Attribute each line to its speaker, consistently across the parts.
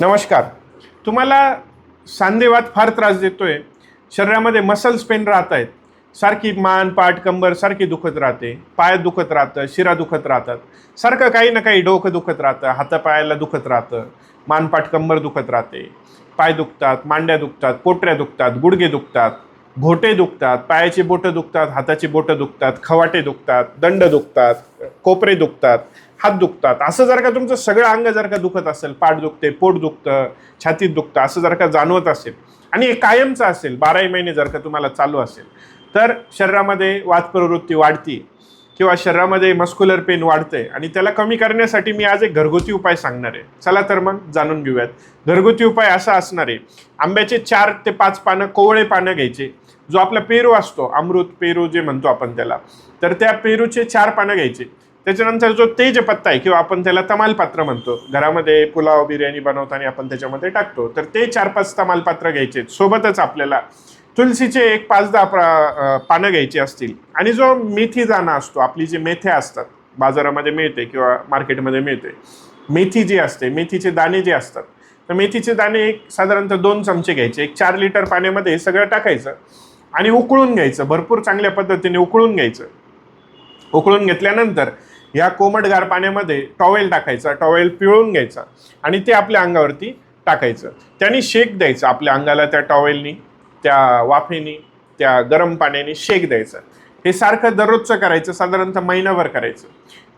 Speaker 1: नमस्कार. तुम्हाला सांधेवात फार त्रास देतोय. शरीरामध्ये मसल्स पेन राहत आहेत सारखी मान पाठ कंबर सारखी दुखत राहते. पाय दुखत राहतं शिरा दुखत राहतात. सारखं काही ना काही डोकं दुखत राहतं हातापायाला दुखत राहतं. मानपाठ कंबर दुखत राहते. पाय दुखतात मांड्या दुखतात पोटऱ्या दुखतात गुडघे दुखतात घोटे दुखतात पायाची बोटं दुखतात हाताची बोटं दुखतात खवाटे दुखतात दंड दुखतात कोपरे दुखतात. हात दुखतात. असं जर का तुमचं सगळं अंग जर का दुखत असेल पाठ दुखते पोट दुखतं छातीत दुखतं असं जर का जाणवत असेल आणि हे कायमचं असेल बाराही महिने जर का तुम्हाला चालू असेल तर शरीरामध्ये वात प्रवृत्ती वाढती किंवा शरीरामध्ये मस्क्युलर पेन वाढते आणि त्याला कमी करण्यासाठी मी आज एक घरगुती उपाय सांगणार आहे. चला तर मग जाणून घेऊयात. घरगुती उपाय असा असणार आहे आंब्याचे चार ते पाच पानं कोवळे पानं घ्यायचे. जो आपला पेरू असतो अमृत पेरू जे म्हणतो आपण त्याला तर त्या पेरूचे चार पानं घ्यायचे. त्याच्यानंतर जो तेज पत्ता आहे किंवा आपण त्याला तमालपात्र म्हणतो घरामध्ये पुलाव बिर्याणी बनवताना आपण त्याच्यामध्ये टाकतो तर ते चार पाच तमालपात्र घ्यायचे. सोबतच आपल्याला तुलसीचे एक पाच दहा प्रा- पानं घ्यायची असतील. आणि जो मेथी दाणा असतो आपली जी मेथ्या असतात बाजारामध्ये मिळते किंवा मार्केटमध्ये मिळते मेथी जी असते मेथीचे दाणे जे असतात तर मेथीचे दाणे एक साधारणतः दोन चमचे घ्यायचे एक चार लिटर पाण्यामध्ये हे सगळं टाकायचं आणि उकळून घ्यायचं भरपूर चांगल्या पद्धतीने उकळून घ्यायचं. उकळून घेतल्यानंतर ह्या कोमटगार पाण्यामध्ये टॉवेल टाकायचा टॉवेल पिळून घ्यायचा आणि ते आपल्या अंगावरती टाकायचं. त्याने शेक द्यायचा आपल्या अंगाला त्या टॉवेलनी त्या वाफेनी त्या गरम पाण्याने शेक द्यायचा. हे सारखं दररोजचं करायचं साधारणतः महिनाभर करायचं.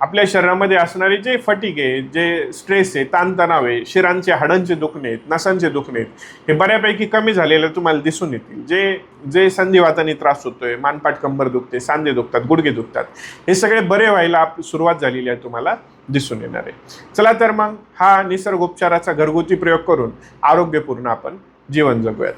Speaker 1: आपल्या शरीरामध्ये असणारे जे फटिक आहे जे स्ट्रेस आहे ताणतणाव आहे शिरांचे हाडांचे दुखणे आहेत नसांचे दुखणे आहेत हे बऱ्यापैकी कमी झालेलं तुम्हाला दिसून येतील. जे जे संधिवाताने त्रास होतोय मानपाट कंबर दुखते सांधे दुखतात गुडघे दुखतात हे सगळे बरे व्हायला आप- सुरुवात झालेली आहे तुम्हाला दिसून येणार आहे. चला तर मग हा निसर्गोपचाराचा घरगुती प्रयोग करून आरोग्यपूर्ण आपण जीवन जगूयात.